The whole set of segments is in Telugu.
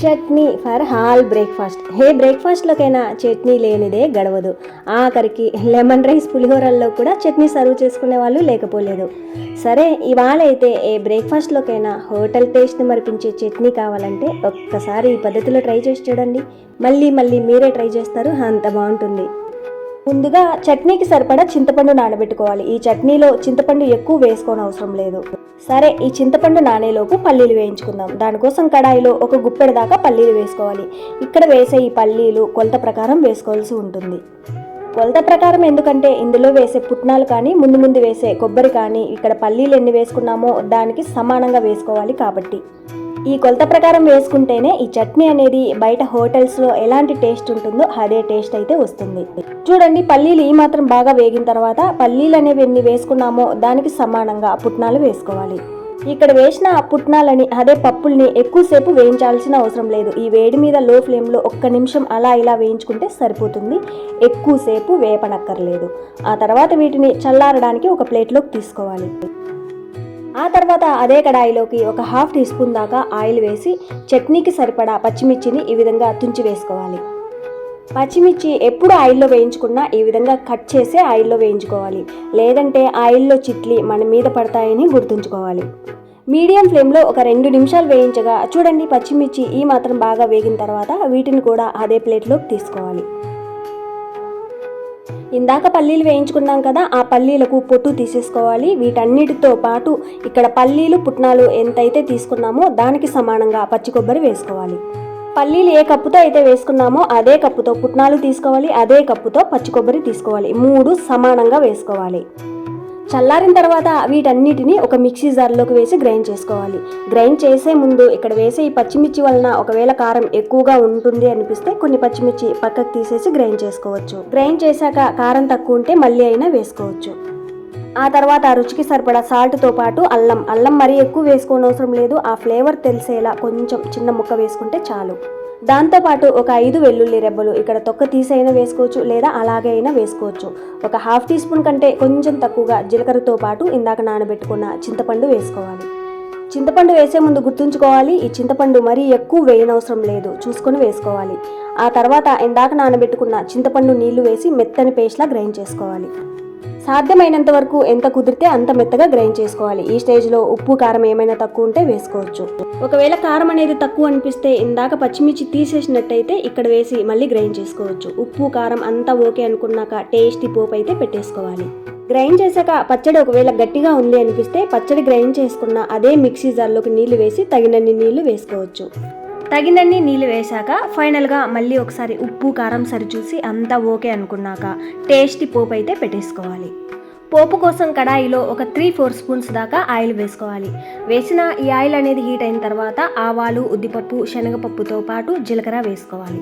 Chutney for all breakfast. ఏ బ్రేక్ఫాస్ట్లోకైనా చట్నీ లేనిదే గడవదు. ఆఖరికి లెమన్ రైస్ పులిహోరల్లో కూడా చట్నీ సర్వ్ చేసుకునే వాళ్ళు లేకపోలేదు. సరే ఇవాళ అయితే ఏ బ్రేక్ఫాస్ట్లోకైనా హోటల్ టేస్ట్ని మరిపించే చట్నీ కావాలంటే ఒక్కసారి ఈ పద్ధతిలో ట్రై చేసి చూడండి. మళ్ళీ మళ్ళీ మీరే ట్రై చేస్తారు. అంత బాగుంటుంది. ముందుగా చట్నీకి సరిపడా చింతపండు నానబెట్టుకోవాలి. ఈ చట్నీలో చింతపండు ఎక్కువ వేసుకోని అవసరం లేదు. సరే ఈ చింతపండు నానేలోపు పల్లీలు వేయించుకుందాం. దానికోసం కడాయిలో ఒక గుప్పెడు దాకా పల్లీలు వేసుకోవాలి. ఇక్కడ వేసే ఈ పల్లీలు కొలత ప్రకారం వేసుకోవాల్సి ఉంటుంది. కొలత ప్రకారం ఎందుకంటే ఇందులో వేసే పుట్నాలు కానీ ముందు ముందు వేసే కొబ్బరి కానీ ఇక్కడ పల్లీలు ఎన్ని వేసుకున్నామో దానికి సమానంగా వేసుకోవాలి కాబట్టి. ఈ కొలత ప్రకారం వేసుకుంటేనే ఈ చట్నీ అనేది బయట హోటల్స్లో ఎలాంటి టేస్ట్ ఉంటుందో అదే టేస్ట్ అయితే వస్తుంది. చూడండి పల్లీలు ఈ మాత్రం బాగా వేగిన తర్వాత పల్లీలు అనేవి ఎన్ని వేసుకున్నామో దానికి సమానంగా పుట్నాలు వేసుకోవాలి. ఇక్కడ వేసిన పుట్నాలని అదే పప్పుల్ని ఎక్కువసేపు వేయించాల్సిన అవసరం లేదు. ఈ వేడి మీద లో ఫ్లేమ్లో ఒక్క నిమిషం అలా ఇలా వేయించుకుంటే సరిపోతుంది. ఎక్కువసేపు వేపనక్కర్లేదు. ఆ తర్వాత వీటిని చల్లారడానికి ఒక ప్లేట్లోకి తీసుకోవాలి. ఆ తర్వాత అదే కడాయిలోకి ఒక హాఫ్ టీ స్పూన్ దాకా ఆయిల్ వేసి చట్నీకి సరిపడా పచ్చిమిర్చిని ఈ విధంగా తుంచి వేసుకోవాలి. పచ్చిమిర్చి ఎప్పుడు ఆయిల్లో వేయించుకున్నా ఈ విధంగా కట్ చేసే ఆయిల్లో వేయించుకోవాలి. లేదంటే ఆయిల్లో చిట్లి మన మీద పడతాయని గుర్తుంచుకోవాలి. మీడియం ఫ్లేమ్లో ఒక రెండు నిమిషాలు వేయించగా చూడండి పచ్చిమిర్చి ఈ మాత్రం బాగా వేగిన తర్వాత వీటిని కూడా అదే ప్లేట్లోకి తీసుకోవాలి. ఇందాక పల్లీలు వేయించుకున్నాం కదా ఆ పల్లీలకు పొట్టు తీసేసుకోవాలి. వీటన్నిటితో పాటు ఇక్కడ పల్లీలు పుట్నాలు ఎంతైతే తీసుకున్నామో దానికి సమానంగా పచ్చి కొబ్బరి వేసుకోవాలి. పల్లీలు ఏ కప్పుతో అయితే వేసుకున్నామో అదే కప్పుతో పుట్నాలు తీసుకోవాలి అదే కప్పుతో పచ్చి కొబ్బరి తీసుకోవాలి. మూడు సమానంగా వేసుకోవాలి. చల్లారిన తర్వాత వీటన్నిటిని ఒక మిక్సీ జార్లోకి వేసి గ్రైండ్ చేసుకోవాలి. గ్రైండ్ చేసే ముందు ఇక్కడ వేసే ఈ పచ్చిమిర్చి వలన ఒకవేళ కారం ఎక్కువగా ఉంటుంది అనిపిస్తే కొన్ని పచ్చిమిర్చి పక్కకు తీసేసి గ్రైండ్ చేసుకోవచ్చు. గ్రైండ్ చేశాక కారం తక్కువ ఉంటే మళ్ళీ అయినా వేసుకోవచ్చు. ఆ తర్వాత రుచికి సరిపడా సాల్ట్తో పాటు అల్లం. అల్లం మరీ ఎక్కువ వేసుకోనవసరం లేదు. ఆ ఫ్లేవర్ తెలిసేలా కొంచెం చిన్న ముక్క వేసుకుంటే చాలు. దాంతోపాటు ఒక ఐదు వెల్లుల్లి రెబ్బలు ఇక్కడ తొక్క తీసైనా వేసుకోవచ్చు లేదా అలాగే అయినా వేసుకోవచ్చు. ఒక హాఫ్ టీ స్పూన్ కంటే కొంచెం తక్కువగా జీలకర్రతో పాటు ఇందాక నానబెట్టుకున్న చింతపండు వేసుకోవాలి. చింతపండు వేసే ముందు గుర్తుంచుకోవాలి ఈ చింతపండు మరీ ఎక్కువ వేయనవసరం లేదు చూసుకొని వేసుకోవాలి. ఆ తర్వాత ఇందాక నానబెట్టుకున్న చింతపండు నీళ్ళు వేసి మెత్తని పేస్ట్లా గ్రైండ్ చేసుకోవాలి. సాధ్యమైనంత వరకు ఎంత కుదిరితే అంత మెత్తగా గ్రైండ్ చేసుకోవాలి. ఈ స్టేజ్లో ఉప్పు కారం ఏమైనా తక్కువ ఉంటే వేసుకోవచ్చు. ఒకవేళ కారం అనేది తక్కువ అనిపిస్తే ఇందాక పచ్చిమిర్చి తీసేసినట్టయితే ఇక్కడ వేసి మళ్ళీ గ్రైండ్ చేసుకోవచ్చు. ఉప్పు కారం అంతా ఓకే అనుకున్నాక టేస్టీ పోపు అయితే పెట్టేసుకోవాలి. గ్రైండ్ చేశాక పచ్చడి ఒకవేళ గట్టిగా ఉంది అనిపిస్తే పచ్చడి గ్రైండ్ చేసుకున్న అదే మిక్సీ జార్లోకి నీళ్ళు వేసి తగినన్ని నీళ్ళు వేసుకోవచ్చు. తగినన్ని నీళ్ళు వేశాక ఫైనల్గా మళ్ళీ ఒకసారి ఉప్పు కారం సరిచూసి అంతా ఓకే అనుకున్నాక టేస్టీ పోపు అయితే పెట్టేసుకోవాలి. పోపు కోసం కడాయిలో ఒక త్రీ ఫోర్ స్పూన్స్ దాకా ఆయిల్ వేసుకోవాలి. వేసిన ఈ ఆయిల్ అనేది హీట్ అయిన తర్వాత ఆవాలు ఉద్దిపప్పు శనగపప్పుతో పాటు జీలకర్ర వేసుకోవాలి.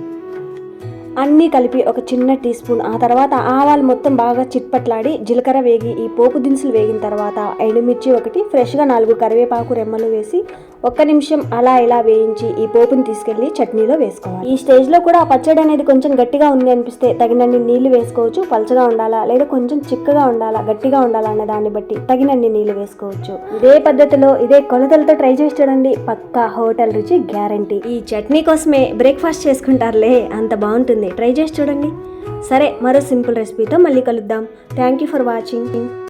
అన్నీ కలిపి ఒక చిన్న టీ స్పూన్. ఆ తర్వాత ఆవాలు మొత్తం బాగా చిట్పట్లాడి జీలకర్ర వేగి ఈ పోపు దినుసులు వేగిన తర్వాత ఎండుమిర్చి ఒకటి ఫ్రెష్గా నాలుగు కరివేపాకు రెమ్మలు వేసి ఒక్క నిమిషం అలా ఇలా వేయించి ఈ పోపుని తీసుకెళ్ళి చట్నీలో వేసుకోవాలి. ఈ స్టేజ్లో కూడా ఆ పచ్చడి అనేది కొంచెం గట్టిగా ఉంది అనిపిస్తే తగినన్ని నీళ్ళు వేసుకోవచ్చు. పలచగా ఉండాలా లేదా కొంచెం చిక్కగా ఉండాలా గట్టిగా ఉండాలా అన్న దాన్ని బట్టి తగినన్ని నీళ్ళు వేసుకోవచ్చు. ఇదే పద్ధతిలో ఇదే కొలతలతో ట్రై చేసి చూడండి. పక్కా హోటల్ రుచి గ్యారంటీ. ఈ చట్నీ కోసమే బ్రేక్ఫాస్ట్ చేసుకుంటారులే. అంత బాగుంటుంది. ట్రై చేసి చూడండి. సరే మరో సింపుల్ రెసిపీతో మళ్ళీ కలుద్దాం. Thank you for watching.